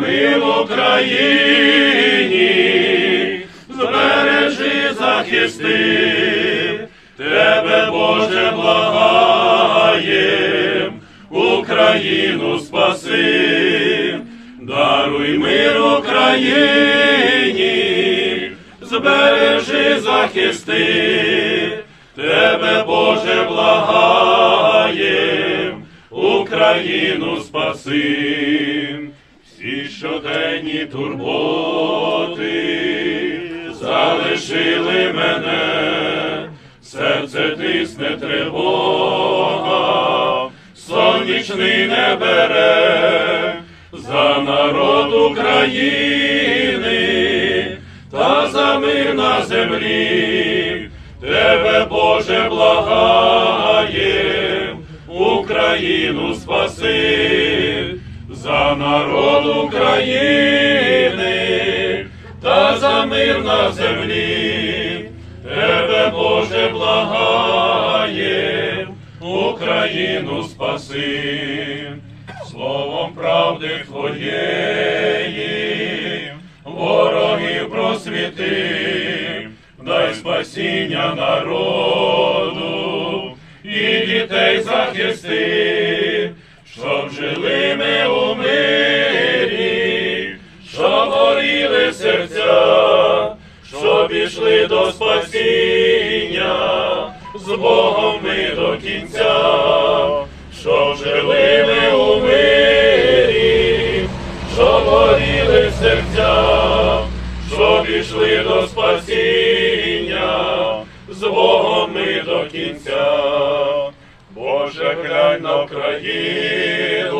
мир в Україні, збережи, захисти, тебе, Боже, благаєм, Україну спаси, даруй мир Україні, збережи, захисти, тебе, Боже, благаєм, Україну спаси, щоденні турботи. Залишили мене, серце тисне тривога, сонячний не бере за народ України. Та за мир на землі, тебе, Боже, благаєм, Україну спаси, за народ України та за мир на землі, тебе, Боже, благаєм, Україну спаси, словом правди Твоєї, ворогів просвіти, дай спасіння народу і дітей захисти, щоб жили ми у мирі, щоб горіли серця, щоб ішли до спасіння, з Богом ми до кінця, щоб жили ми у мирі, щоб горіли серця, щоб ішли до спасіння, з Богом ми до кінця. Боже, глянь на Україну,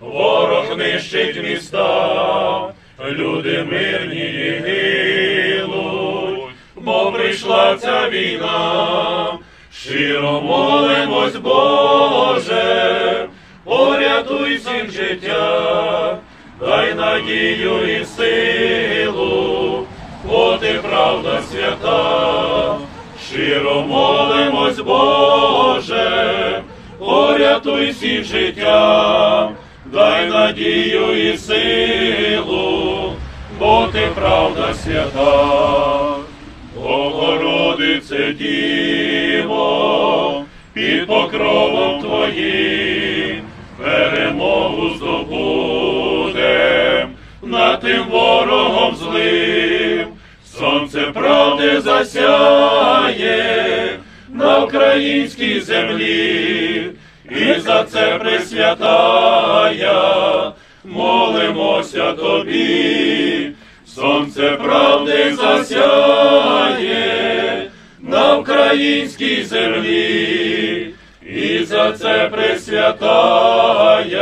ворог нищить міста, люди мирні і гинуть, бо прийшла ця війна, щиро молимось, Боже, порятуй всім життя, дай надію і силу, бо ти правда свята. Щиро молимось, Боже, порятуй всі життя, дай надію і силу, бо ти правда свята, Богородице Діво, під покровом Твоїм перемогу здобудем. Над тим ворогом злим. Сонце правди засяє на українській землі, і за це присвятая, молимося тобі, сонце правди засяє на українській землі, і за це пресвятая.